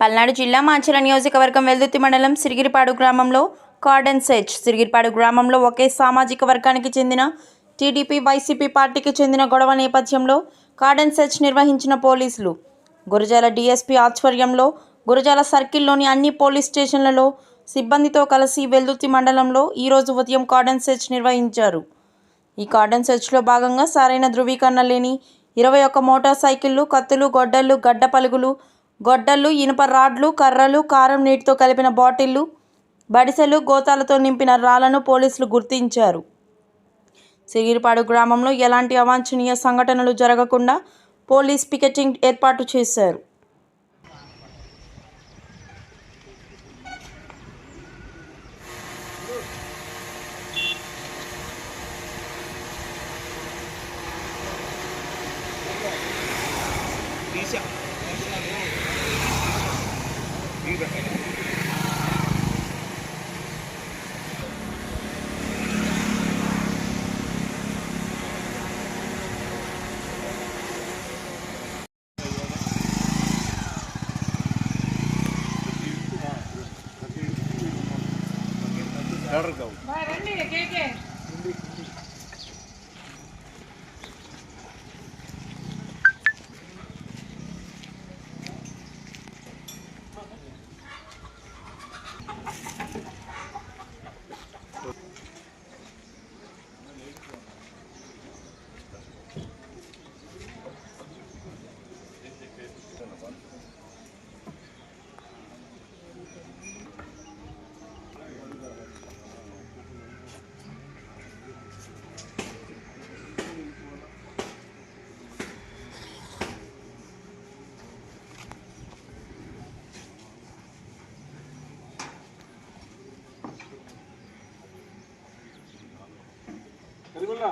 పల్నాడు జిల్లా మాచల నియోజకవర్గం వెల్దుర్తి మండలం సిరిగిరిపాడు గ్రామంలో కార్డన్ సెర్చ్ సిరిగిరిపాడు గ్రామంలో ఒకే సామాజిక వర్గానికి చెందిన టీడీపీ వైసీపీ పార్టీకి చెందిన గొడవ నేపథ్యంలో కార్డన్ సెర్చ్ నిర్వహించిన పోలీసులు గురజాల డీఎస్పీ ఆధ్వర్యంలో గురజాల సర్కిల్లోని అన్ని పోలీస్ స్టేషన్లలో సిబ్బందితో కలిసి వెల్దుర్తి మండలంలో ఈరోజు ఉదయం కార్డన్ సెర్చ్ నిర్వహించారు. ఈ కార్డన్ సెర్చ్లో భాగంగా సరైన ధృవీకరణ లేని ఇరవై ఒక్క మోటార్ సైకిళ్ళు కత్తులు గొడ్డళ్ళు గడ్డ పలుగులు గొడ్డళ్ళు ఇనుప రాడ్లు కర్రలు కారం నీటితో కలిపిన బాటిళ్ళు బడిసెలు గోతాలతో నింపిన రాళ్ళను పోలీసులు గుర్తించారు. సిగిరిపాడు గ్రామంలో ఎలాంటి అవాంఛనీయ సంఘటనలు జరగకుండా పోలీస్ పికెటింగ్ ఏర్పాటు చేశారు. डर తెలుగులో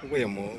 그거야 뭐.